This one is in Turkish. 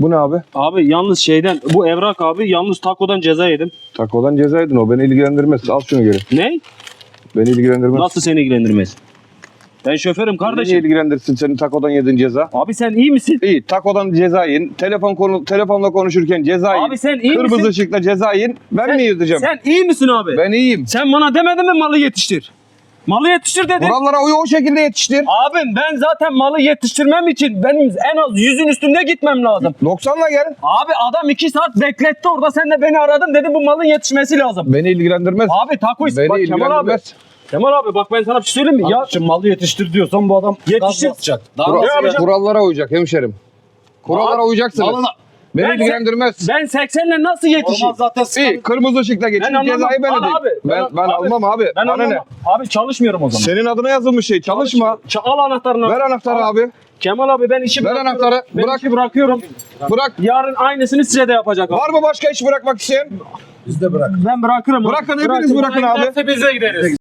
Bu ne abi? Abi yalnız şeyden bu evrak abi yalnız takodan ceza yedim. Takodan cezaydın o. Beni ilgilendirmez. Al şunu geri. Ne? Beni ilgilendirmez. Nasıl seni ilgilendirmez? Ben şoförüm kardeşim. ilgilendirsin senin takodan yediğin ceza? Abi sen iyi misin? İyi takodan ceza yiyin. Telefon konu, telefonla konuşurken ceza yiyin. Abi sen iyi Kırmızı misin? ışıkla ceza yiyin. Ben mi yedireceğim? Sen iyi misin abi? Ben iyiyim. Sen bana demedin mi malı yetiştir? Malı yetiştir dedin. Kurallara uyu o şekilde yetiştir. Abim ben zaten malı yetiştirmem için benim en az yüzün üstünde gitmem lazım. 90'la gel. Abi adam iki saat bekletti orada sen de beni aradın dedi bu malın yetişmesi lazım. Beni ilgilendirmez. Abi takoy Beni bak Kemal abi. ilgilendirmez. Kemal abi bak ben sana bir şey söyleyeyim mi? Ya Şimdi malı yetiştir diyorsan bu adam Yetiştir. gaz basacak. Daha Kural- yapacağım? kurallara uyacak hemşerim. Kurallara Abi, uyacaksınız. Malına- Beni Ben- ilgilendirmez. ben 80'le nasıl yetişeyim? Olmaz zaten İyi kırmızı ışıkla geçin. Ben. Cezayı ben Al ödeyeyim. abi. Ben, Ben- ben abi. almam abi. Ben Bana ne? Abi çalışmıyorum o zaman. Senin adına yazılmış şey. Çalışma. Ç- al anahtarını. Ver anahtarı abi. Kemal abi ben işi Ver bırakıyorum. anahtarı. Ben Bırak. işi bırakıyorum. Bırak. Yarın aynısını size de yapacak abi. Var mı başka iş bırakmak isteyen? Biz de bırak. Ben bırakırım. abi. Bırakın, hepiniz bırakın abi. Giderse biz de gideriz.